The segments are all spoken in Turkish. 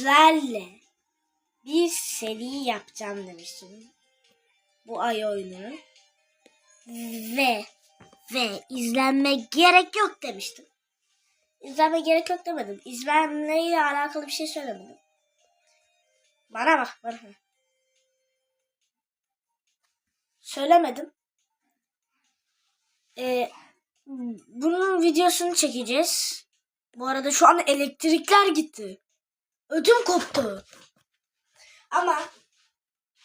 sizlerle bir seri yapacağım demiştim. Bu ay oyunu. Ve ve izlenme gerek yok demiştim. İzlenme gerek yok demedim. İzlenmeyle alakalı bir şey söylemedim. Bana bak bana. Söylemedim. Ee, bunun videosunu çekeceğiz. Bu arada şu an elektrikler gitti. Ödüm koptu. Ama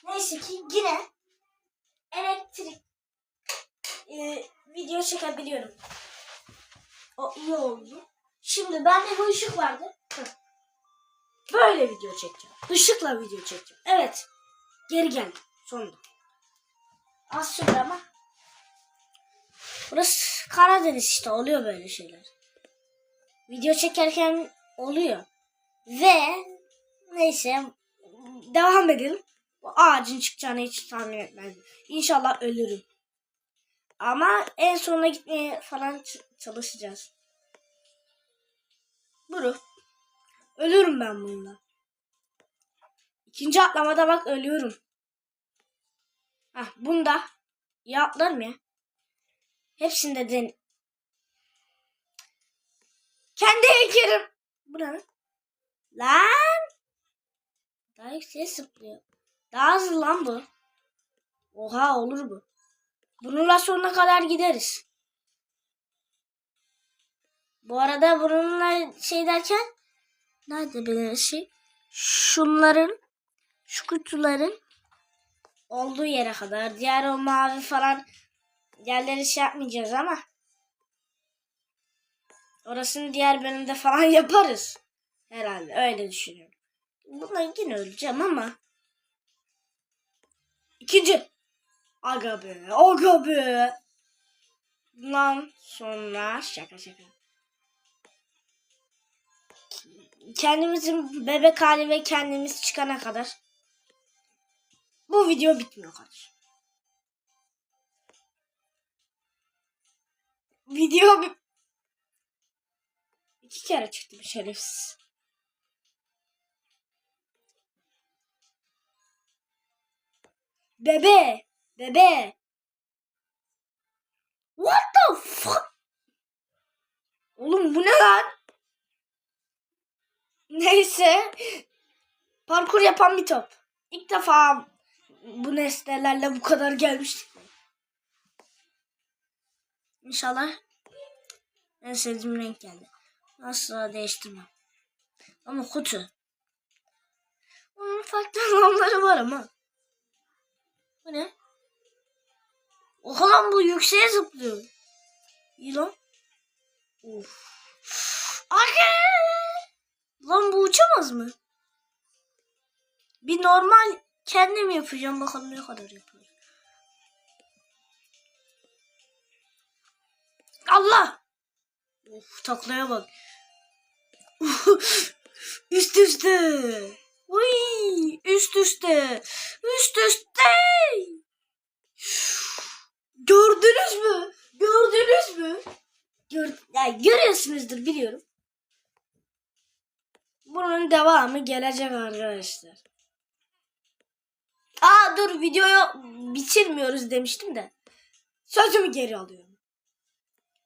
neyse ki yine elektrik e, video çekebiliyorum. O iyi oldu. Şimdi bende bu ışık vardı. Böyle video çekeceğim. Işıkla video çekeceğim. Evet. Geri geldim. Sonunda. Az sürdü ama. Burası Karadeniz işte oluyor böyle şeyler. Video çekerken oluyor. Ve neyse devam edelim. Bu ağacın çıkacağını hiç tahmin etmezdim. İnşallah ölürüm. Ama en sonuna gitmeye falan çalışacağız. Buru. Ölürüm ben bununla. İkinci atlamada bak ölüyorum. Hah bunda ya atlarım ya. Hepsinde den... Kendi heykelim. Bu? Lan? Daha yükseğe zıplıyor. Daha hızlı lan bu. Oha olur bu. Bununla sonuna kadar gideriz. Bu arada bununla şey derken nerede benim şey? Şunların şu kutuların olduğu yere kadar. Diğer o mavi falan yerleri şey yapmayacağız ama orasını diğer bölümde falan yaparız. Herhalde öyle düşünüyorum. Buna yine öleceğim ama ikinci aga be aga be bundan sonra şaka şaka kendimizin bebek hali ve kendimiz çıkana kadar bu video bitmiyor kardeşim. Video bir... iki kere çıktı bu şerefsiz. Bebe, bebe. What the fuck? Oğlum bu ne lan? Neyse. Parkur yapan bir top. İlk defa bu nesnelerle bu kadar gelmiştik. İnşallah en sevdiğim renk geldi. Asla değiştirmem. Ama kutu. Onun farklı anlamları var ama. Bu ne? Oha lan bu yükseğe zıplıyor. İyi lan. Of. Arka! Lan bu uçamaz mı? Bir normal kendim yapacağım bakalım ne kadar yapıyor. Allah! Of taklaya bak. üst üste. Uy, üst üste. Üst üste. Gördünüz mü? Gördünüz mü? Gör, ya görüyorsunuzdur biliyorum. Bunun devamı gelecek arkadaşlar. Aa dur videoyu bitirmiyoruz demiştim de. Sözümü geri alıyorum.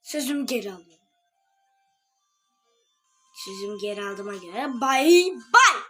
Sözümü geri alıyorum. Sözümü geri aldığıma göre bye bye.